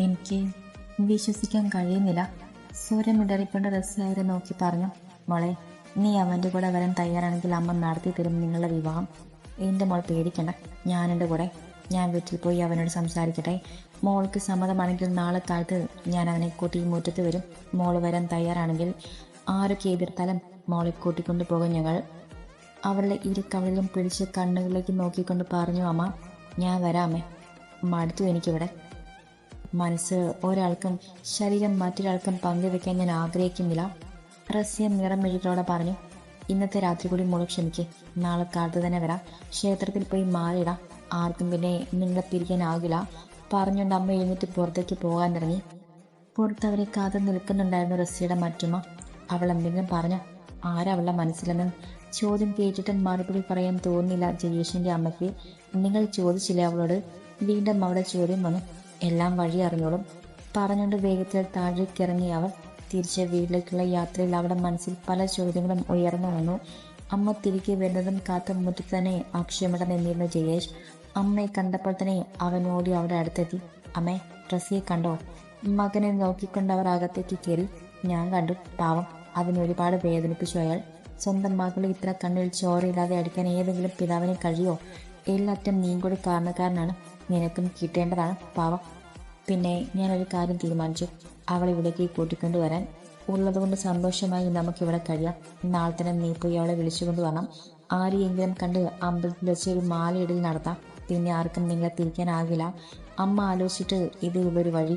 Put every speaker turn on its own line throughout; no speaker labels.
എനിക്ക് വിശ്വസിക്കാൻ കഴിയുന്നില്ല. സൂര്യൻ ഇടറിക്കൊണ്ട് റസിയാരെ നോക്കി പറഞ്ഞു മോളെ നീ അവന്റെ കൂടെ വരാൻ തയ്യാറാണെങ്കിൽ അമ്മ നടത്തി തരും നിങ്ങളുടെ വിവാഹം. എന്റെ മോൾ പേടിക്കണ്ട. ഞാനെന്റെ കൂടെ. ഞാൻ വീട്ടിൽ പോയി അവനോട് സംസാരിക്കട്ടെ. മോൾക്ക് സമ്മതമാണെങ്കിൽ നാളെ കാലത്ത് ഞാൻ അവനെ കൂട്ടി മുറ്റത്ത് വരും. മോൾ വരാൻ തയ്യാറാണെങ്കിൽ ആരൊക്കെ എതിർത്താലും മോളെ കൂട്ടിക്കൊണ്ടു പോകും ഞങ്ങൾ. അവളുടെ ഇരു കവിളിലും പിടിച്ച് കണ്ണുകളിലേക്ക് നോക്കിക്കൊണ്ട് പറഞ്ഞു അമ്മ ഞാൻ വരാമേ മടുത്തു എനിക്കിവിടെ. മനസ്സ് ഒരാൾക്കും ശരീരം മറ്റൊരാൾക്കും പങ്കുവെക്കാൻ ഞാൻ ആഗ്രഹിക്കുന്നില്ല. റസ്യം നിറമെഴുകളോടെ പറഞ്ഞു ഇന്നത്തെ രാത്രി കൂടി മോൾ ക്ഷമിക്കേ. നാളെ കാലത്ത് തന്നെ വരാം. ക്ഷേത്രത്തിൽ പോയി മാറിയിടാം ആർക്കും പിന്നെ നിങ്ങളെ പിരിക്കാനാകില്ല പറഞ്ഞുകൊണ്ട് അമ്മ എഴുന്നേറ്റ് പുറത്തേക്ക് പോകാൻ ഇറങ്ങി. പുറത്ത് അവരെ കാത്തു നിൽക്കുന്നുണ്ടായിരുന്നു റസിയുടെ മറ്റുമ്മ. അവൾ എന്തെങ്കിലും പറഞ്ഞു ആരവളുടെ മനസ്സിലെന്ന് ചോദ്യം കേട്ടിട്ട് മറുപടി പറയാൻ തോന്നില്ല ജയേഷിന്റെ അമ്മയ്ക്ക്. നിങ്ങൾ ചോദിച്ചില്ലേ അവളോട്? വീണ്ടും അവളുടെ ചോദ്യം വന്നു. എല്ലാം വഴി അറിഞ്ഞോളും. പറഞ്ഞുകൊണ്ട് വേഗത്തിൽ താഴേക്കിറങ്ങി അവൾ തിരിച്ച് വീട്ടിലേക്കുള്ള യാത്രയിൽ അവിടെ മനസ്സിൽ പല ചോദ്യങ്ങളും ഉയർന്നു വന്നു. അമ്മ തിരികെ വരുന്നതും കാത്ത മുറ്റത്ത് തന്നെ അക്ഷയമട നിന്നിരുന്നു ജയേഷ് അമ്മയെ കണ്ടപ്പോൾ തന്നെ അവനോടി അവിടെ അടുത്തെത്തി. അമ്മേ ഡ്രസ്സിയെ കണ്ടോ? മകനെ നോക്കിക്കൊണ്ട് അവർ അകത്തേക്ക് കയറി. ഞാൻ കണ്ടു. പാവം അതിനെ ഒരുപാട് വേദനിപ്പിച്ചു അയാൾ. സ്വന്തം മകളെ ഇത്ര കണ്ണിൽ ചോരയില്ലാതെ അടിക്കാൻ ഏതെങ്കിലും പിതാവിനെ കഴിയോ? എല്ലാറ്റം നീ കൂടി കാരണക്കാരനാണ്. നിനക്കും കിട്ടേണ്ടതാണ്. പാവം. പിന്നെ ഞാനൊരു കാര്യം തീരുമാനിച്ചു. അവളെ ഇവിടേക്ക് കൂട്ടിക്കൊണ്ടുവരാൻ. ഉള്ളതുകൊണ്ട് സന്തോഷമായി നമുക്കിവിടെ കഴിയാം. നാളെ തന്നെ നീ പോയി അവളെ വിളിച്ചുകൊണ്ട് വരണം. ആരെയെങ്കിലും കണ്ട് അമ്പലത്തിൽ വെച്ച് ഒരു മാലയിടൽ നടത്താം. പിന്നെ ആർക്കും നിങ്ങളെ തിരിക്കാനാകില്ല. അമ്മ ആലോചിച്ചിട്ട് ഇത് ഉള്ളൊരു വഴി.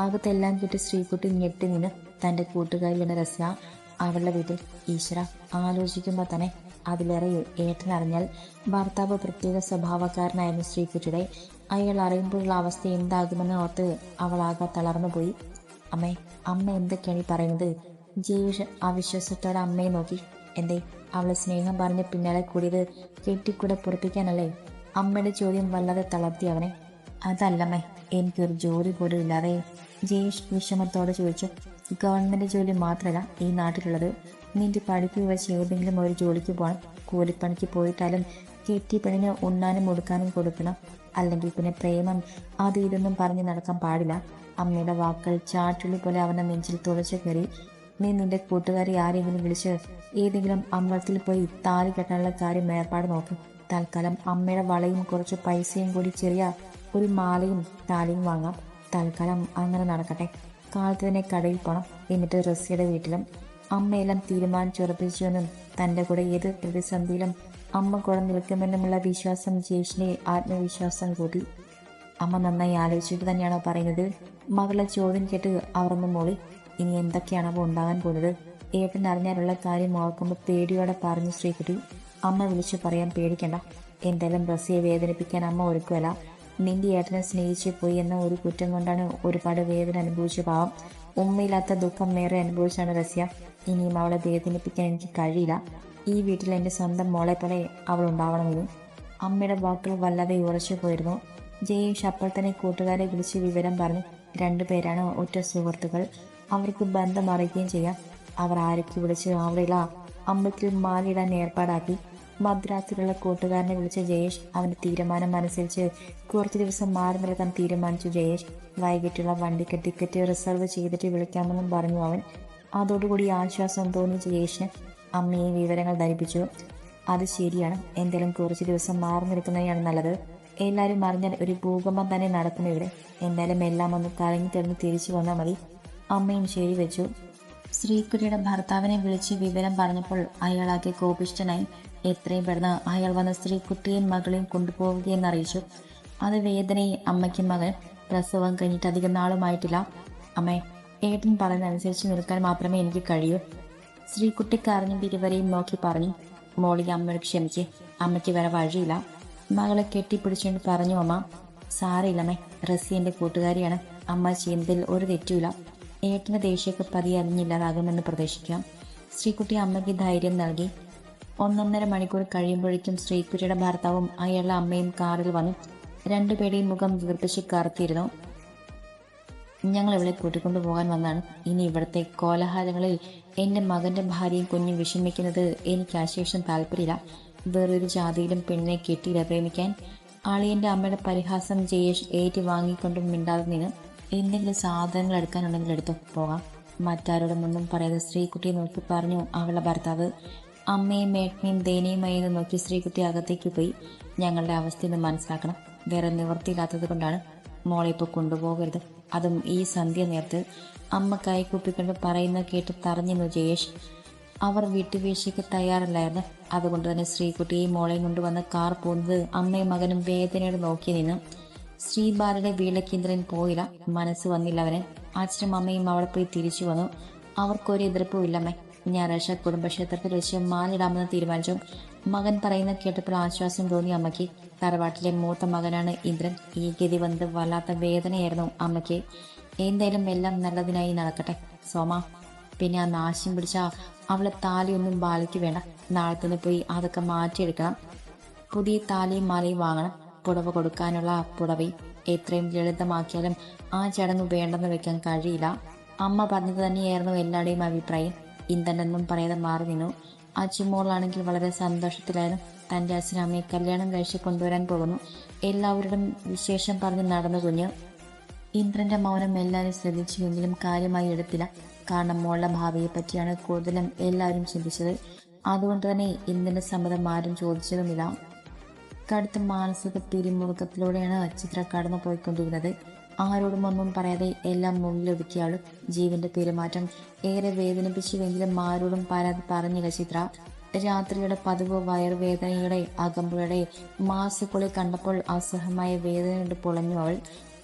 അകത്തെല്ലാം കിട്ടി ശ്രീകുട്ടി ഞെട്ടി നിന്ന് തന്റെ കൂട്ടുകാരിയുടെ രസ്യ അവളുടെ വീട്ടിൽ ഈശ്വര ആലോചിക്കുമ്പോൾ തന്നെ അതിലേറെ ഏട്ടനറിഞ്ഞാൽ ഭർത്താവ് പ്രത്യേക സ്വഭാവക്കാരനായിരുന്നു ശ്രീകുട്ടിയുടെ. അയാൾ അറിയുമ്പോഴുള്ള അവസ്ഥ എന്താകുമെന്ന് ഓർത്ത് അവളാകെ തളർന്നു പോയി. അമ്മേ അമ്മ എന്തൊക്കെയാണ് ഈ പറയുന്നത്? ജീവിഷ അവിശ്വാസത്തോടെ അമ്മയെ നോക്കി. എന്തേ അവളെ സ്നേഹം പറഞ്ഞ് പിന്നാലെ കൂടിയത് കെട്ടിക്കൂടെ പൊറപ്പിക്കാനല്ലേ? അമ്മയുടെ ചോദ്യം വല്ലാതെ തളർത്തി അവനെ. അതല്ലമ്മേ എനിക്കൊരു ജോലി പോലും ഇല്ലാതെ ജയേഷ് വിഷമത്തോടെ ചോദിച്ചു. ഗവൺമെന്റ് ജോലി മാത്രമല്ല ഈ നാട്ടിലുള്ളത്. നിന്റെ പഠിപ്പ് വെച്ച് ഏതെങ്കിലും ഒരു ജോലിക്ക് പോകണം കൂലിപ്പണിക്ക് പോയിട്ടാലും കെട്ടിപ്പണിന് ഉണ്ണാനും ഉടുക്കാനും കൊടുക്കണം. അല്ലെങ്കിൽ പിന്നെ പ്രേമം അത് ഇതൊന്നും പറഞ്ഞ് നടക്കാൻ പാടില്ല. അമ്മയുടെ വാക്കുകൾ ചാട്ടുള്ളി പോലെ അവനെ നെഞ്ചിൽ തുളച്ചു കയറി. നീ നിന്റെ കൂട്ടുകാരി ആരെങ്കിലും വിളിച്ച് ഏതെങ്കിലും അമ്പലത്തിൽ പോയി താലി കെട്ടാനുള്ള കാര്യം ഏർപ്പാട് നോക്കും. തൽക്കാലം അമ്മയുടെ വളയും കുറച്ച് പൈസയും കൂടി ചെറിയ ഒരു മാലയും താലിയും വാങ്ങാം. തൽക്കാലം അങ്ങനെ നടക്കട്ടെ. കാലത്ത് തന്നെ കടയിൽ പോണം. എന്നിട്ട് റസിയുടെ വീട്ടിലും അമ്മയെല്ലാം തീരുമാനിച്ചുറപ്പിച്ചുവെന്നും തന്റെ കൂടെ ഏത് പ്രതിസന്ധിയിലും അമ്മ കൂടെ നിൽക്കുമെന്നുമുള്ള വിശ്വാസം ജേഷിനെ ആത്മവിശ്വാസം കൂട്ടി അമ്മ നന്നായി ആലോചിച്ചിട്ട് തന്നെയാണോ പറയുന്നത്? മകളെ ചോദ്യം കേട്ട് അവർന്ന് മോളി ഇനി എന്തൊക്കെയാണോ ഉണ്ടാകാൻ പോകുന്നത്? ഏട്ടൻ അറിഞ്ഞാലുള്ള കാര്യം ഓർക്കുമ്പോൾ പേടിയോടെ പറഞ്ഞു ശ്രീകുട്ടി. അമ്മ വിളിച്ചു പറയാൻ പേടിക്കണ്ട. എന്തായാലും ബസ്സിയെ വേദനിപ്പിക്കാൻ അമ്മ ഒരുക്കുമല്ല നിന്റെ ഏട്ടനെ സ്നേഹിച്ചു പോയി എന്ന ഒരു കുറ്റം കൊണ്ടാണ് ഒരുപാട് വേദന അനുഭവിച്ച പാവം. ഉമ്മയില്ലാത്ത ദുഃഖം വേറെ അനുഭവിച്ചാണ് റസ്യ. ഇനിയും അവളെ വേദനിപ്പിക്കാൻ എനിക്ക് കഴിയില്ല. ഈ വീട്ടിൽ എന്റെ സ്വന്തം മോളെ പോലെ അവൾ ഉണ്ടാവണമെന്ന്. അമ്മയുടെ വാക്കുകൾ വല്ലാതെ ഉറച്ചു പോയിരുന്നു. ജയേഷ് അപ്പോൾ തന്നെ കൂട്ടുകാരെ വിളിച്ച് വിവരം പറഞ്ഞു. രണ്ടുപേരാണ് ഒറ്റ സുഹൃത്തുക്കൾ. അവർക്ക് ബന്ധം അറിയിക്കുകയും ചെയ്യാം. അവർ ആരൊക്കെ വിളിച്ച് ആവറില്ല അമ്പലത്തിൽ മാലയിടാൻ ഏർപ്പാടാക്കി. മദ്രാസിലുള്ള കൂട്ടുകാരനെ വിളിച്ച ജയേഷ് അവന്റെ തീരുമാനം അനുസരിച്ച് കുറച്ച് ദിവസം മാറി നിൽക്കാൻ തീരുമാനിച്ചു. ജയേഷ് വൈകിട്ടുള്ള വണ്ടിക്ക് ടിക്കറ്റ് റിസർവ് ചെയ്തിട്ട് വിളിക്കാമെന്നും പറഞ്ഞു. അവൻ അതോടുകൂടി ആശ്വാസം തോന്നി ജയേഷിന് അമ്മയെ വിവരങ്ങൾ ധരിപ്പിച്ചു. അത് ശരിയാണ്. എന്തെങ്കിലും കുറച്ച് ദിവസം മാറി നിൽക്കുന്നതിനാണ് നല്ലത്. എല്ലാവരും അറിഞ്ഞാൽ ഒരു ഭൂകമ്പം തന്നെ നടക്കുന്നു ഇവിടെ. എന്തായാലും എല്ലാം ഒന്ന് കറങ്ങി തെളിഞ്ഞ് തിരിച്ചു വന്നാൽ മതി. അമ്മയും ശരി വെച്ചു. ശ്രീകുട്ടിയുടെ ഭർത്താവിനെ വിളിച്ച് വിവരം പറഞ്ഞപ്പോൾ അയാളാകെ കോപിഷ്ടനായി എത്രയും പെട്ടെന്ന് അയാൾ വന്ന സ്ത്രീക്കുട്ടിയും മകളെയും കൊണ്ടുപോവുകയെന്ന് അറിയിച്ചു അത് വേദനയെ അമ്മയ്ക്കും മകൻ പ്രസവം കഴിഞ്ഞിട്ട് അധികം നാളുമായിട്ടില്ല. അമ്മേ ഏട്ടൻ പറയുന്നതനുസരിച്ച് നിൽക്കാൻ മാത്രമേ എനിക്ക് കഴിയൂ. ശ്രീകുട്ടി കരഞ്ഞും ഇരുവരെയും നോക്കി പറഞ്ഞു മോളി അമ്മയോട് ക്ഷമിച്ച് അമ്മയ്ക്ക് വേറെ വഴിയില്ല. മകളെ കെട്ടിപ്പിടിച്ചുകൊണ്ട് പറഞ്ഞു അമ്മ സാരയില്ലമ്മേ റസി എന്റെ കൂട്ടുകാരിയാണ്. അമ്മ ചെയ്യുന്നതിൽ ഒരു തെറ്റുമില്ല. ഏട്ടന്റെ ദേഷ്യമൊക്കെ പതിയെ അറിഞ്ഞില്ലാതാകുമെന്ന് പ്രതീക്ഷിക്കാം. ശ്രീകുട്ടി അമ്മയ്ക്ക് ധൈര്യം നൽകി. ഒന്നൊന്നര മണിക്കൂർ കഴിയുമ്പോഴേക്കും ശ്രീകുട്ടിയുടെ ഭർത്താവും അയാളുടെ അമ്മയും കാറിൽ വന്നു. രണ്ടുപേരുടെയും മുഖം വീർപ്പിച്ച് കറുത്തിരുന്നു. ഞങ്ങൾ ഇവിടെ കൂട്ടിക്കൊണ്ടു പോകാൻ വന്നാണ്. ഇനി ഇവിടുത്തെ കോലാഹലങ്ങളിൽ എന്റെ മകന്റെ ഭാര്യയും കുഞ്ഞും വിഷമിക്കുന്നത് എനിക്ക് അശേഷം താല്പര്യമില്ല. വേറൊരു ജാതിയിലും പെണ്ണിനെ കെട്ടിയില്ല പ്രേമിക്കാൻ. ആളിയന്റെ അമ്മയുടെ പരിഹാസം ജയേഷ് ഏറ്റു വാങ്ങിക്കൊണ്ടും മിണ്ടാതെ നിന്ന്. എന്തെങ്കിലും സാധനങ്ങൾ എടുക്കാനുണ്ടെങ്കിൽ എടുത്തു പോകാം. മറ്റാരോടും ഒന്നും പറയാതെ സ്ത്രീകുട്ടിയെ നോക്കി പറഞ്ഞു അവളുടെ ഭർത്താവ്. അമ്മയും മേട്ടനെയും ദയനീയമായി എന്ന് നോക്കി സ്ത്രീകുട്ടി അകത്തേക്ക് പോയി. ഞങ്ങളുടെ അവസ്ഥ ഒന്ന് മനസ്സിലാക്കണം. വേറെ നിവൃത്തിയില്ലാത്തത് കൊണ്ടാണ് മോളെ ഇപ്പോൾ കൊണ്ടുപോകരുത്. അതും ഈ സന്ധ്യ നേരത്ത് അമ്മ കൈകൂപ്പിക്കൊണ്ട് പറയുന്ന കേട്ട് തറഞ്ഞിരുന്നു ജയേഷ്. അവർ വിട്ടുവീഴ്ചയ്ക്ക് തയ്യാറല്ലായിരുന്നു. അതുകൊണ്ട് തന്നെ ശ്രീകുട്ടിയെയും മോളെയും കൊണ്ടുവന്ന് കാർ പോകുന്നത് അമ്മയും മകനും വേദനയോട് നോക്കി നിന്നു. ശ്രീബാലയുടെ വീട്ടിലേക്ക് ഇന്ദ്രൻ പോയില്ല. മനസ്സ് വന്നില്ല അവന്. അച്ഛനും അമ്മയും അവിടെ പോയി തിരിച്ചു വന്നു. അവർക്കൊരു എതിർപ്പും ഇല്ലമ്മേ. ഞായറാഴ്ച കുടുംബക്ഷേത്രത്തിൽ വെച്ച് മാലിടാമെന്ന് തീരുമാനിച്ചു. മകൻ പറയുന്ന കേട്ടപ്പോൾ ആശ്വാസം തോന്നി അമ്മയ്ക്ക്. തറവാട്ടിലെ മൂത്ത മകനാണ് ഇന്ദ്രൻ. ഈ ഗതി വന്നത് വല്ലാത്ത വേദനയായിരുന്നു അമ്മയ്ക്ക്. എന്തായാലും എല്ലാം നല്ലതിനായി നടക്കട്ടെ. സോമ പിന്നെ ആ നാശം പിടിച്ച അവളെ താലിയൊന്നും ബാലയ്ക്ക് വേണ്ട. നാളെ തന്നെ പോയി അതൊക്കെ മാറ്റിയെടുക്കണം. പുതിയ താലിയും മാലയും വാങ്ങണം. പുടവ കൊടുക്കാനുള്ള പുടവി എത്രയും ലളിതമാക്കിയാലും ആ ചടങ്ങ് വേണ്ടെന്ന് വെക്കാൻ കഴിയില്ല. അമ്മ പറഞ്ഞത് തന്നെയായിരുന്നു എല്ലാവരുടെയും അഭിപ്രായം. ഇന്തനെന്നും പറയാതെ മാറി നിന്നു. അച്ചുമോളാണെങ്കിൽ വളരെ സന്തോഷത്തിലായിരുന്നു. തന്റെ അച്ഛനമ്മയെ കല്യാണം കഴിച്ച് കൊണ്ടുവരാൻ പോകുന്നു. എല്ലാവരോടും വിശേഷം പറഞ്ഞ് നടന്നു കുഞ്ഞു. ഇന്ദ്രന്റെ മൗനം എല്ലാവരും ശ്രദ്ധിച്ചുവെങ്കിലും കാര്യമായി എടുത്തില്ല. കാരണം മോളുടെ ഭാവിയെ പറ്റിയാണ് കൂടുതലും എല്ലാവരും ചിന്തിച്ചത്. അതുകൊണ്ട് തന്നെ ഇന്ദ്രന്റെ സമ്മതം ആരും ചോദിച്ചതുമില്ല. കടുത്ത മാനസിക പിരിമുറുക്കത്തിലൂടെയാണ് ചിത്ര കടന്നു പോയിക്കൊണ്ടിരുന്നത് ആരോടും ഒന്നും പറയാതെ എല്ലാം മുള്ളിലൊതുക്കിയ ആൾ ജീവന്റെ പെരുമാറ്റം ഏറെ വേദനിപ്പിച്ചുവെങ്കിലും ആരോടും പരാതി പറഞ്ഞില്ല ചിത്ര. രാത്രിയുടെ പതിവ് വയറുവേദനയുടെ അകമ്പയുടെ മാസക്കുളി കണ്ടപ്പോൾ അസഹമായ വേദന കൊണ്ട് പൊളഞ്ഞു അവൾ.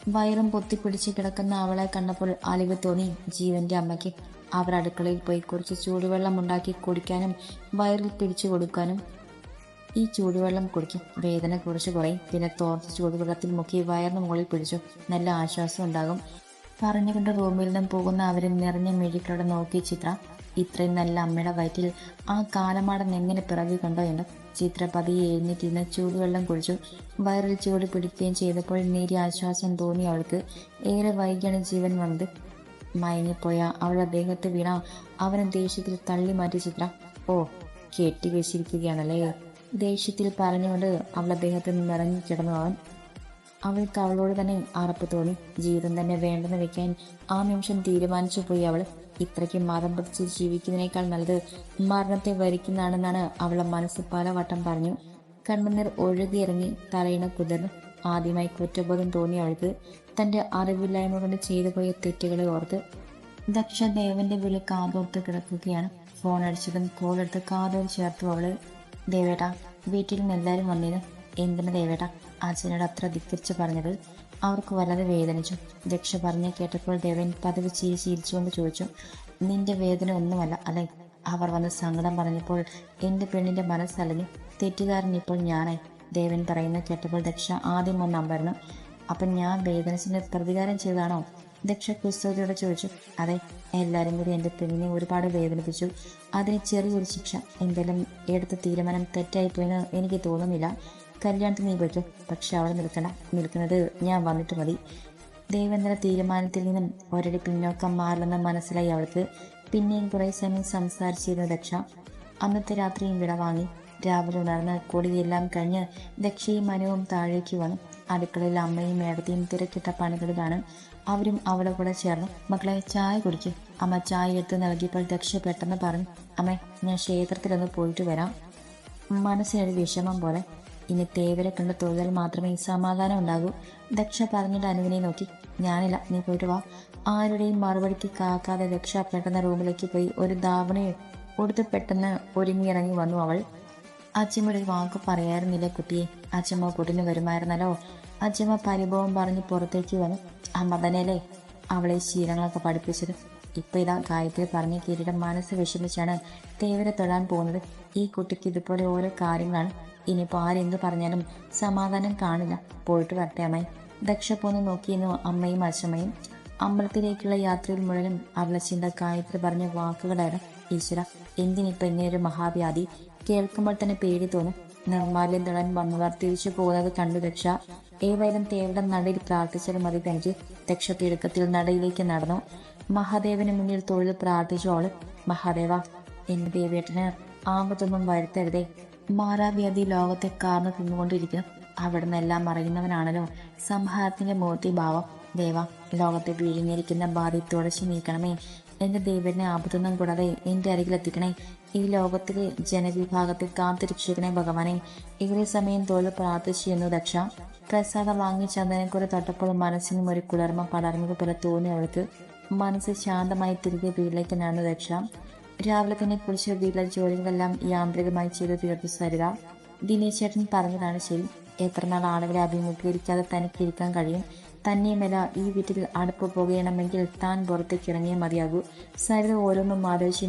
വയറും പൊത്തിപ്പിടിച്ച് കിടക്കുന്ന അവളെ കണ്ടപ്പോൾ അലിവ് തോന്നി. ജീവന്റെ അമ്മയ്ക്ക് അവർ അടുക്കളയിൽ പോയി കുറച്ച് ചൂടുവെള്ളം ഉണ്ടാക്കി കുടിക്കാനും വയറിൽ പിടിച്ചു കൊടുക്കാനും ഈ ചൂടുവെള്ളം കുടിക്കും. വേദന കുറച്ച് കുറയും. പിന്നെ തോർത്ത് ചൂടുവെള്ളത്തിൽ മുക്കി വയറിന് മുകളിൽ പിടിച്ചു. നല്ല ആശ്വാസം ഉണ്ടാകും. പറഞ്ഞുകൊണ്ട് റൂമിൽ നിന്നും പോകുന്ന അവരെ നിറഞ്ഞ മിഴികളോടെ നോക്കി ചിത്ര ഇത്രയും നല്ല അമ്മയുടെ വയറ്റിൽ ആ കാലമാടൻ എങ്ങനെ പിറവി കണ്ടോ എന്ന് ചിത്ര പതിയെ എഴുന്നേറ്റിരുന്ന് ചൂടുവെള്ളം കുടിച്ചു. വയറിൽ ചൂട് പിടിക്കുകയും ചെയ്തപ്പോൾ നേരിയ ആശ്വാസം തോന്നി അവൾക്ക്. ഏറെ വൈകിയാണ് ജീവൻ വന്നത്. മയങ്ങിപ്പോയ അവളുടെ ദേഹത്ത് വീണ അവനെ ദേഷ്യത്തിൽ തള്ളി മാറ്റി ചിത്ര ഓ കെട്ടി വെച്ചിരിക്കുകയാണല്ലേ? ദേഷ്യത്തിൽ പറഞ്ഞുകൊണ്ട് അവൾ അദ്ദേഹത്തിൽ നിന്ന് ഇറങ്ങി കിടന്നു. അവൻ അവൾക്ക് അവളോട് തന്നെ അറപ്പ് തോന്നി. ജീവിതം തന്നെ വേണ്ടെന്ന് വെക്കാൻ ആ നിമിഷം തീരുമാനിച്ചു പോയി അവൾ. ഇത്രയ്ക്ക് മതം പിടിച്ച് ജീവിക്കുന്നതിനേക്കാൾ നല്ലത് മരണത്തെ വരിക്കുന്നതാണെന്നാണ് അവളെ മനസ്സ് പലവട്ടം പറഞ്ഞു. കണ്ണുനീർ ഒഴുകിയിറങ്ങി തലയിണ കുതിർന്നു. ആദ്യമായി കുറ്റബോധം തോന്നി അവൾക്ക് തന്റെ അറിവില്ലായ്മ കൊണ്ട് ചെയ്തു പോയ തെറ്റുകളെ ഓർത്ത് ദക്ഷ ദേവന്റെ വിളി കാതോർത്ത് കിടക്കുകയാണ്. ഫോൺ അടിച്ചതും കോളെടുത്ത് കാതോർ ചേർത്തു അവൾ. ദേവേട്ടാ വീട്ടിൽ നിന്ന് എല്ലാവരും വന്നിരുന്നു എന്തിനു ദേവേട്ട അച്ഛനോട് അത്ര ധിക്കരിച്ച് പറഞ്ഞത്? അവർക്ക് വളരെ വേദനിച്ചു. ദക്ഷ പറഞ്ഞ് കേട്ടപ്പോൾ ദേവൻ പതിവ് ചിരി ചിരിച്ചുകൊണ്ട് ചോദിച്ചു നിന്റെ വേദന ഒന്നുമല്ല അല്ലെ? അവർ വന്ന് സങ്കടം പറഞ്ഞപ്പോൾ എന്റെ പെണ്ണിന്റെ മനസ്സലഞ്ഞു തെറ്റുകാരൻ ഇപ്പോൾ ഞാനായി. ദേവൻ പറയുന്ന കേട്ടപ്പോൾ ദക്ഷ ആദ്യം ഒന്ന് അമ്പരണം അപ്പം ഞാൻ വേദനസിന് പ്രതികാരം ചെയ്താണോ ദക്ഷ കുസ്തോതിയോടെ ചോദിച്ചു അതെ എല്ലാവരും കൂടി എന്റെ പെണ്ണിനെ ഒരുപാട് വേദനിപ്പിച്ചു. അതിന് ചെറിയൊരു ശിക്ഷ. എന്തെങ്കിലും എടുത്ത തീരുമാനം തെറ്റായിപ്പോയെന്ന് എനിക്ക് തോന്നുന്നില്ല. കല്യാണത്തിന് നീ പറ്റും പക്ഷെ അവിടെ നിൽക്കണ്ട. നിൽക്കുന്നത് ഞാൻ വന്നിട്ട് മതി. ദേവേന്ദ്ര തീരുമാനത്തിൽ നിന്നും ഒരടി പിന്നോക്കം മാറില്ലെന്ന് മനസ്സിലായി അവൾക്ക്. പിന്നെയും കുറേ സമയം സംസാരിച്ചിരുന്ന ദക്ഷ. അന്നത്തെ രാത്രിയും വിട വാങ്ങി. രാവിലെ ഉണർന്ന് കൊടിയെല്ലാം കഴിഞ്ഞ് ദക്ഷയും മനുവും താഴേക്ക് വന്നു. അടുക്കളയിൽ അമ്മയും മേടത്തെയും തിരക്കിട്ട പണികളിലാണ് അവരും അവളെ കൂടെ ചേർന്നു മക്കളെ ചായ കുടിക്കും. അമ്മ ചായ എടുത്ത് നൽകിയപ്പോൾ ദക്ഷ പെട്ടെന്ന് പറഞ്ഞു അമ്മ ഞാൻ ക്ഷേത്രത്തിലൊന്ന് പോയിട്ട് വരാം. മനസ്സിനൊരു വിഷമം പോലെ ഇനി തേവരെ കണ്ട് തൊഴിൽ മാത്രമേ സമാധാനം ഉണ്ടാകൂ. ദക്ഷ പറഞ്ഞിട്ട് അനുവിനെ നോക്കി ഞാനില്ല നീ പോയിട്ട് വാ. ആരുടെയും മറുപടിക്ക് കാക്കാതെ ദക്ഷ പെട്ടെന്ന് റൂമിലേക്ക് പോയി ഒരു ധാവണ കൊടുത്ത് പെട്ടെന്ന് ഒരുങ്ങിയിറങ്ങി വന്നു അവൾ. അച്ഛമ്മയുടെ വാക്ക് പറയാറുന്നില്ല കുട്ടിയെ? അച്ഛമ്മ കുട്ടിന് വരുമായിരുന്നല്ലോ. അച്ഛമ്മ പരിഭവം പറഞ്ഞ് പുറത്തേക്ക് വന്നു. അമ്മ തന്നെയല്ലേ അവളെ ശീലങ്ങളൊക്കെ പഠിപ്പിച്ചത് ഇപ്പൊ ഇതാ കാര്യത്തിൽ പറഞ്ഞ് കിരീടം മനസ്സ് വിഷമിച്ചാണ് തേവരെ തൊഴാൻ പോകുന്നത്. ഈ കുട്ടിക്ക് ഇതുപോലെ ഓരോ കാര്യങ്ങളാണ്. ഇനിയിപ്പോൾ ആരെന്ത് പറഞ്ഞാലും സമാധാനം കാണില്ല. പോയിട്ട് വരട്ടെ അമ്മയും. ദക്ഷ പോന്ന് നോക്കിയിരുന്നു അമ്മയും അച്ഛമ്മയും അമ്പലത്തിലേക്കുള്ള യാത്രയിൽ മുഴുവനും അവളെ ചിന്ത ഗായത്രി പറഞ്ഞ വാക്കുകളായിരുന്നു ഈശ്വര എന്തിനിപ്പോൾ ഇങ്ങനെ ഒരു മഹാവ്യാധി? കേൾക്കുമ്പോൾ തന്നെ പേടി തോന്നും. നിർമാല്യം തൊഴാൻ വന്നവർ തിരിച്ചു പോകുന്നത് കണ്ടു രക്ഷ. ഏവരും തേവയുടെ നടയിൽ പ്രാർത്ഥിച്ചാൽ മതി തനിക്ക്. ദക്ഷ തിടുക്കത്തിൽ നടയിലേക്ക് നടന്നു. മഹാദേവന് മുന്നിൽ തൊഴിൽ പ്രാർത്ഥിച്ചോൾ മഹാദേവ എന്റെ ദേവേട്ടന് ആപത്തൊന്നും വരുത്തരുതേ. മാറാവ്യാധി ലോകത്തെ കാർന്നു തിന്നുകൊണ്ടിരിക്കുന്നു. അവിടുന്ന് എല്ലാം അറിയുന്നവനാണല്ലോ സംഹാരത്തിന്റെ മൂർത്തി ഭാവം. ദേവ ലോകത്തെ വിഴിഞ്ഞിരിക്കുന്ന ബാധ്യത്തോടെ തുടച്ചു ദേവനെ ദൈവനെ ആപത്തൊന്നും കൂടാതെ എന്റെ അരികിലെത്തിക്കണേ. ഈ ലോകത്തിലെ ജനവിഭാഗത്തെ കാത്തിരിക്ഷിക്കണേ ഭഗവാനെ. ഏറെ സമയം തോൽ പ്രാർത്ഥിച്ചിരുന്നു ദക്ഷ. പ്രസാദം വാങ്ങി ചന്ദനക്കുറി തൊട്ടപ്പോൾ മനസ്സിനും ഒരു കുളിർമ പടർന്നത് പോലെ തോന്നി അവൾക്ക്. മനസ്സ് ശാന്തമായി തിരികെ വീട്ടിലേക്ക് നടന്നു ദക്ഷ. രാവിലെ തന്നെ കുളിച്ച് വീട്ടിലെ ജോലികളെല്ലാം യാന്ത്രികമായി ചെയ്ത് തീർത്തു സരിത. ദിനേശ് ചേട്ടൻ പറഞ്ഞതാണ് ശരി. എത്രനാൾ ആളുകളെ അഭിമുഖീകരിക്കാതെ തനിക്ക് ഇരിക്കാൻ കഴിയും? തന്നെയുമല്ല ഈ വീട്ടിൽ അടുപ്പ് പുകയണമെങ്കിൽ താൻ പുറത്തേക്ക് ഇറങ്ങിയേ മതിയാകൂ. സരിത ഓരോന്നും ആലോചിച്ചു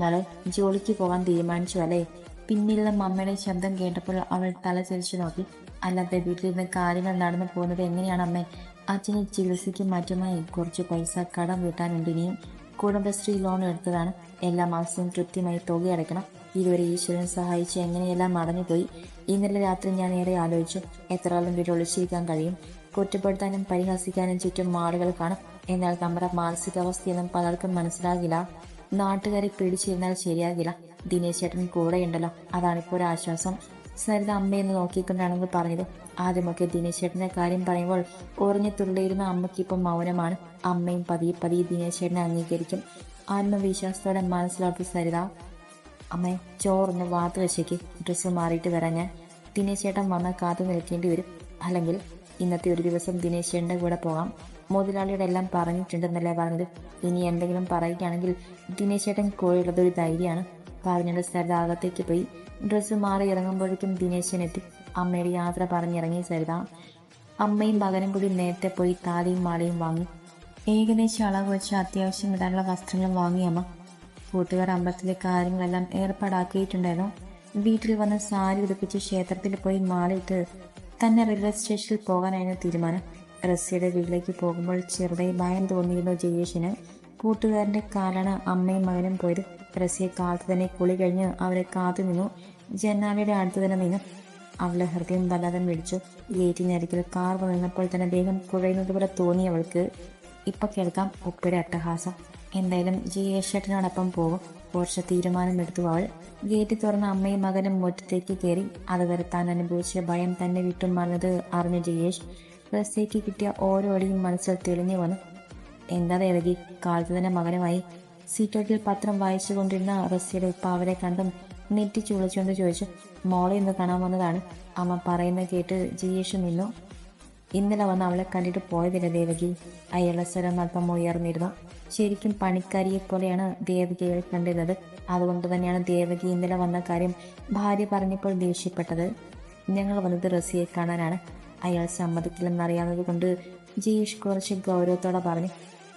നാളെ ജോലിക്ക് പോകാൻ തീരുമാനിച്ചു അല്ലേ? പിന്നിലുള്ള മമ്മയുടെ ശബ്ദം കേട്ടപ്പോൾ അവൾ തല ചരിച്ചു നോക്കി. അല്ലാതെ വീട്ടിൽ നിന്ന് കാര്യങ്ങൾ നടന്നു പോകുന്നത് എങ്ങനെയാണ് അമ്മേ? അച്ഛന് ചികിത്സയ്ക്ക് മാറ്റമായി കുറച്ച് പൈസ കടം വീട്ടാനുണ്ട് ഇനിയും. കുടുംബശ്രീ ലോൺ എടുത്തതാണ്. എല്ലാ മാസവും കൃത്യമായി തുക അടയ്ക്കണം. ഇതുവരെ ഈശ്വരൻ സഹായിച്ച് എങ്ങനെയെല്ലാം മടങ്ങിപ്പോയി ഇന്നലെ രാത്രി ഞാൻ ഏറെ ആലോചിച്ചു. എത്ര കാലം വീട്ടിൽ ഒളിച്ചിരിക്കാൻ കഴിയും? കുറ്റപ്പെടുത്താനും പരിഹസിക്കാനും ചുറ്റും ആളുകൾ കാണും. എന്നാൽ നമ്മുടെ മാനസികാവസ്ഥയൊന്നും പലർക്കും മനസ്സിലാകില്ല. നാട്ടുകാരെ പിടിച്ചിരുന്നാൽ ശരിയാകില്ല. ദിനേശ് ചേട്ടൻ കൂടെയുണ്ടല്ലോ. അതാണിപ്പോൾ ഒരു ആശ്വാസം. സരിത അമ്മയെന്ന് നോക്കിക്കൊണ്ടാണെന്ന് പറഞ്ഞത്. ആദ്യമൊക്കെ ദിനേശ് ചേട്ടന്റെ കാര്യം പറയുമ്പോൾ ഉറഞ്ഞു തുള്ളിയിരുന്ന അമ്മയ്ക്ക് ഇപ്പം മൗനമാണ്. അമ്മയും പതിയെ പതിയെ ദിനേശ് ചേട്ടനെ അംഗീകരിക്കും. ആത്മവിശ്വാസത്തോടെ മനസ്സിലാക്കി സരിത അമ്മേ ചോറൊന്ന് വാത്ത് വെച്ചേക്ക്. ഡ്രസ്സ് മാറിയിട്ട് വരാൻ ഞാൻ. ദിനേശ് ചേട്ടൻ വന്നാൽ കാത്തു നിൽക്കേണ്ടി വരും. അല്ലെങ്കിൽ ഇന്നത്തെ ഒരു ദിവസം ദിനേശ് ചേട്ടന്റെ കൂടെ പോകാം. മുതലാളിയുടെ എല്ലാം പറഞ്ഞിട്ടുണ്ടെന്നല്ലേ പറഞ്ഞത്? ഇനി എന്തെങ്കിലും പറയുകയാണെങ്കിൽ ദിനേശേട്ടൻ ചേട്ടൻ കൂടെയുള്ളത് ഒരു ധൈര്യമാണ്. പറഞ്ഞിട്ട് സരിത അകത്തേക്ക് പോയി. ഡ്രസ്സ് മാറി ഇറങ്ങുമ്പോഴേക്കും ദിനേശൻ എത്തി. അമ്മയുടെ യാത്ര പറഞ്ഞിറങ്ങി സരിത. അമ്മയും മകനും കൂടി നേരത്തെ പോയി താലിയും മാലയും വാങ്ങി. ഏകദേശം അളവ് വെച്ച് അത്യാവശ്യം ഇടാനുള്ള വസ്ത്രങ്ങളും വാങ്ങി അമ്മ. കൂട്ടുകാർ അമ്പലത്തിലെ കാര്യങ്ങളെല്ലാം ഏർപ്പാടാക്കിയിട്ടുണ്ടായിരുന്നു. വീട്ടിൽ വന്ന് സാരി ഉടുപ്പിച്ച് ക്ഷേത്രത്തിൽ പോയി മാലയിട്ട് തന്നെ റെയിൽവേ സ്റ്റേഷനിൽ പോകാനായിരുന്നു തീരുമാനം. റസിയുടെ വീട്ടിലേക്ക് പോകുമ്പോൾ ചെറുതായി ഭയം തോന്നിയിരുന്നു ജയേഷിന്. കൂട്ടുകാരന്റെ കാലാണ് അമ്മയും മകനും പോയത്. റസിയെ കാത്തു തന്നെ കുളി കഴിഞ്ഞ് അവരെ കാത്തു നിന്നു. ജന്നാലയുടെ അടുത്ത് തന്നെ നിന്നു. അവളുടെ ഹൃദയം വല്ലാതെ വിളിച്ചു ഗേറ്റിനരികിൽ കാർ നിന്നപ്പോൾ തന്നെ വേഗം കുഴയുന്നത് പോലെ തോന്നി അവൾക്ക്. ഇപ്പം കേൾക്കാം ഉപ്പയുടെ അട്ടഹാസം. എന്തായാലും ജിയേഷേട്ടനോടൊപ്പം പോകും. കുറച്ച് തീരുമാനമെടുത്തു അവൾ. ഗേറ്റ് തുറന്ന അമ്മയും മകനും മുറ്റത്തേക്ക് കയറി. അതുവരെ താൻ അനുഭവിച്ച ഭയം തന്നെ വിട്ടും മറന്നത് അറിഞ്ഞു ജയേഷ്. റസിയയ്ക്ക് കിട്ടിയ ഓരോ അടിയും മനസ്സിൽ തെളിഞ്ഞു വന്നു. എന്താ ദേവകി? കാലത്ത് തന്നെ മകനുമായി സീറ്റോട്ടിൽ പത്രം വായിച്ചു കൊണ്ടിരുന്ന റസിയുടെ ഉപ്പ അവരെ കണ്ടും നെറ്റി ചുളിച്ചുകൊണ്ട് ചോദിച്ചു മോളെ ഇന്ന് കാണാൻ വന്നതാണ്? അമ്മ പറയുന്നത് കേട്ട് ജിയേഷ് നിന്നു. ഇന്നലെ വന്ന് അവളെ കണ്ടിട്ട് പോയതില്ല ദേവകി. അയാളുടെ സ്വരം അല്പം ഉയർന്നിരുന്നു. ശരിക്കും പണിക്കാരിയെ പോലെയാണ് ദേവകിയെ കണ്ടിരുന്നത്. അതുകൊണ്ട് തന്നെയാണ് ദേവകി ഇന്നലെ വന്ന കാര്യം ഭാര്യ പറഞ്ഞപ്പോൾ ദേഷ്യപ്പെട്ടത്. ഞങ്ങൾ വന്നത് റസിയെ കാണാനാണ്. അയാൾ സമ്മതിക്കില്ലെന്നറിയാവുന്നത് കൊണ്ട് ജയേഷ് കുറച്ച് ഗൗരവത്തോടെ പറഞ്ഞു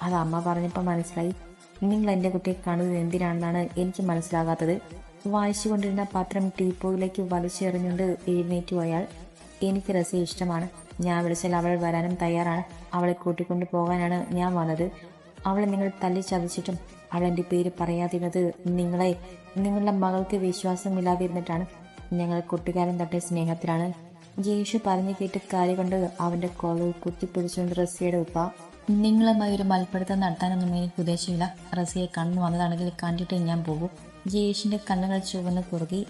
അത് അമ്മ പറഞ്ഞപ്പോൾ മനസ്സിലായി. നിങ്ങൾ എന്റെ കുട്ടിയെ കാണുന്നത് എന്തിനാണെന്നാണ് എനിക്ക് മനസ്സിലാകാത്തത്. വായിച്ചുകൊണ്ടിരുന്ന പത്രം ടീപ്പോയിലേക്ക് വലിച്ചെറിഞ്ഞുകൊണ്ട് എഴുന്നേറ്റു അയാൾ. എനിക്ക് റസിയെ ഇഷ്ടമാണ്. ഞാൻ വിളിച്ചാൽ അവൾ വരാനും തയ്യാറാണ്. അവളെ കൂട്ടിക്കൊണ്ടു പോകാനാണ് ഞാൻ വന്നത്. അവളെ നിങ്ങൾ തല്ലി ചതച്ചിട്ടും അവൾ എന്റെ പേര് പറയാതിരുന്നത് നിങ്ങളെ നിങ്ങളുടെ മകൾക്ക് വിശ്വാസമില്ലാതിരുന്നിട്ടാണ്. ഞങ്ങൾ കുട്ടിക്കാലം തൊട്ടേ സ്നേഹത്തിലാണ്. ജയേഷ് പറഞ്ഞു കേട്ട് കാര്യം കൊണ്ട് അവന്റെ കോളിൽ കുത്തിപ്പിടിച്ചുകൊണ്ട് റസിയുടെ ഉപ്പ നിങ്ങളുമായി ഒരു മൽപ്പിടുത്തം നടത്താനൊന്നും എനിക്ക് ഉദ്ദേശമില്ല. റസിയെ കണ്ണു വന്നതാണെങ്കിൽ കണ്ടിട്ട് ഞാൻ പോകും. ജയേഷിന്റെ കണ്ണുകൾ ചുവന്ന് കുറുകി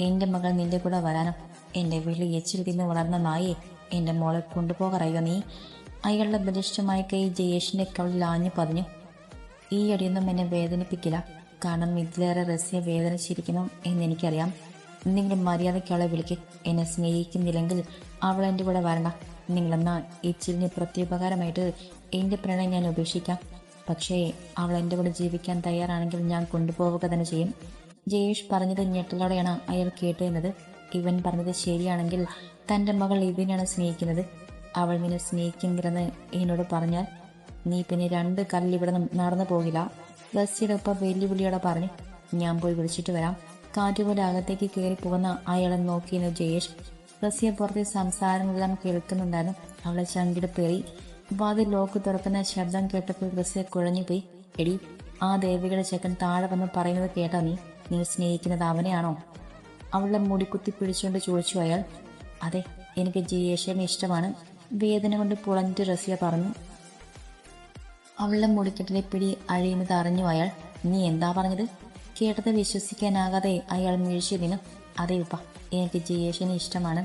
എന്റെ മകൾ നിന്റെ കൂടെ വരാനും? എന്റെ വീട്ടിൽ എച്ചിൽ തിന്ന് വളർന്ന നായെ എന്റെ മോളെ കൊണ്ടുപോകറയോ നീ? അയാളുടെ ബലിഷ്ടമായ കൈ ജയേഷിന്റെ കവളിൽ ആഞ്ഞു പതിഞ്ഞു. ഈ അടിയൊന്നും എന്നെ വേദനിപ്പിക്കില്ല. കാരണം ഇതിലേറെ റസിയെ വേദനിച്ചിരിക്കണം എന്നെനിക്കറിയാം. നിങ്ങൾ മര്യാദയ്ക്ക് അവളെ വിളിക്ക്. എന്നെ സ്നേഹിക്കുന്നില്ലെങ്കിൽ അവൾ എന്റെ കൂടെ വരണ്ട. നിങ്ങളെന്നാ ഇച്ചിലിന് പ്രത്യുപകാരമായിട്ട് എന്റെ പ്രണയം ഞാൻ ഉപേക്ഷിക്കാം. പക്ഷേ അവൾ എന്റെ കൂടെ ജീവിക്കാൻ തയ്യാറാണെങ്കിൽ ഞാൻ കൊണ്ടുപോവുക തന്നെ ചെയ്യും. ജയേഷ് പറഞ്ഞത് ഞെട്ടലോടെയാണ് അയാൾ കേട്ടിരുന്നത് ഇവൻ പറഞ്ഞത് ശരിയാണെങ്കിൽ തന്റെ മകൾ ഇവനാണ് സ്നേഹിക്കുന്നത്. അവൾ നിന്നെ സ്നേഹിക്കുന്നില്ലെന്ന് എന്നോട് പറഞ്ഞാൽ നീ പിന്നെ രണ്ട് കല്ലിവിടെ നടന്നു പോകില്ല. ബസ്സിയുടെ ഒപ്പം വെല്ലുവിളിയോടെ പറഞ്ഞു ഞാൻ പോയി വിളിച്ചിട്ട് വരാം. കാറ്റുപോലെ അകത്തേക്ക് കയറി പോകുന്ന അയാളെ നോക്കിയിരുന്നു ജയേഷ്. റസിയ പുറത്തെ സംസാരങ്ങളെല്ലാം കേൾക്കുന്നുണ്ടായിരുന്നു. അവളെ ചങ്കിടപ്പേറി വാതിൽ ലോക്ക് തുറക്കുന്ന ശബ്ദം കേട്ടപ്പോൾ റസിയ കുഴഞ്ഞുപോയി. എടി ആ ദേവികളുടെ ചെക്കൻ താഴെ വന്ന് പറയുന്നത് കേട്ടാ നീ? നീ സ്നേഹിക്കുന്നത് അവനെയാണോ? അവളുടെ മുടി കുത്തി പിടിച്ചുകൊണ്ട് ചോദിച്ചു അയാൾ. അതെ എനിക്ക് ജിയേഷിനെ ഇഷ്ടമാണ്. വേദന കൊണ്ട് പുളഞ്ഞിട്ട് റസിയ പറഞ്ഞു. അവളുടെ മുടിക്കെട്ടിലെ പിടി അഴിയുന്നത് അറിഞ്ഞു അയാൾ. നീ എന്താ പറഞ്ഞത്? കേട്ടത് വിശ്വസിക്കാനാകാതെ അയാൾ വീഴ്ച നിന്നു അതെ ഉപ്പ എനിക്ക് ജയേഷിനെ ഇഷ്ടമാണ്.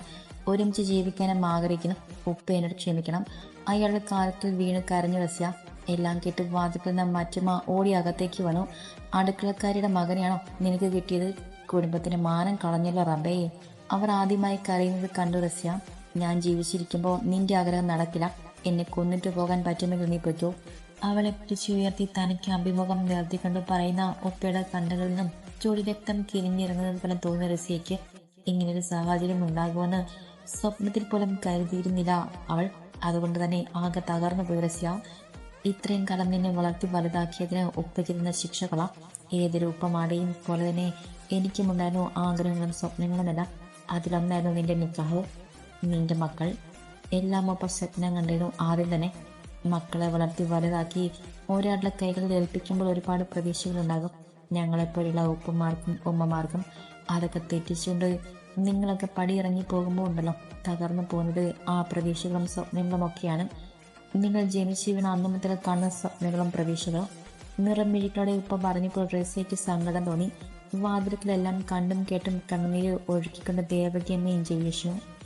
ഒരുമിച്ച് ജീവിക്കാനും ആഗ്രഹിക്കുന്നു. ഉപ്പ എന്നോട് ക്ഷമിക്കണം. അയാളുടെ കാലത്തിൽ വീണ് കരഞ്ഞു റസ്യ. എല്ലാം കേട്ട് വാദിക്കുന്ന നിന്ന് മറ്റുമ്മ ഓടി അകത്തേക്ക് വന്നു. അടുക്കളക്കാരിയുടെ മകനെയാണോ നിനക്ക് കിട്ടിയത്? കുടുംബത്തിന് മാനം കളഞ്ഞല്ലോ റബ്ബേ. അവർ ആദ്യമായി കരയുന്നത് കണ്ടു റസ്യ. ഞാൻ ജീവിച്ചിരിക്കുമ്പോൾ നിന്റെ ആഗ്രഹം നടക്കില്ല. എന്നെ കൊന്നിട്ട് പോകാൻ പറ്റുമെങ്കിൽ നീ പറ്റൂ അവളെ പിടിച്ചുയർത്തി തനിക്ക് അഭിമുഖം നിർത്തിക്കൊണ്ട് പറയുന്ന ഒപ്പയുടെ കണ്ണുകളിൽ നിന്നും ചൂടി രക്തം കിരിഞ്ഞിറങ്ങുന്നത് പോലെ തോന്നിയ റസിയയ്ക്ക് ഇങ്ങനൊരു സാഹചര്യം ഉണ്ടാകുമെന്ന് സ്വപ്നത്തിൽ പോലും കരുതിയിരുന്നില്ല അവൾ. അതുകൊണ്ട് തന്നെ ആകെ തകർന്നു പോയി റസിയ ഇത്രയും കാലം നിന്നെ വളർത്തി വലുതാക്കിയതിന് ഒപ്പിക്കുന്ന ശിക്ഷകള. ഏതൊരു ഉപ്പമാടെയും പോലെ തന്നെ എനിക്കുമുണ്ടായിരുന്നു ആഗ്രഹങ്ങളും സ്വപ്നങ്ങളുമെല്ലാം. അതിലൊന്നായിരുന്നു നിന്റെ നിക്കാഹ്. നിന്റെ മക്കൾ. എല്ലാം ഒപ്പം സ്വപ്നം കണ്ടിരുന്നു ആദ്യം തന്നെ മക്കളെ വളർത്തി വലുതാക്കി ഒരാളുടെ കൈകളിൽ ഏൽപ്പിക്കുമ്പോൾ ഒരുപാട് പ്രതീക്ഷകളുണ്ടാകും. ഞങ്ങളെപ്പോലുള്ള ഉപ്പമാർക്കും ഉമ്മമാർക്കും അതൊക്കെ തെറ്റിച്ചുകൊണ്ട് നിങ്ങളൊക്കെ പടിയിറങ്ങി പോകുമ്പോൾ ഉണ്ടല്ലോ തകർന്നു പോകുന്നത്. ആ പ്രതീക്ഷകളും സ്വപ്നങ്ങളും ഒക്കെയാണ്. നിങ്ങൾ ജനിച്ചു വീണ മുതൽ കാണുന്ന സ്വപ്നങ്ങളും പ്രതീക്ഷകളും. നിറമിഴികളോടെ ഉപ്പ പറഞ്ഞപ്പോൾ റസയ്ക്ക് സങ്കടം തോന്നി. വാതിലത്തിലെല്ലാം കണ്ടും കേട്ടും കണ്ണുനീര് ഒഴുക്കിക്കൊണ്ട് ദേവകിയമ്മയും ജയേഷും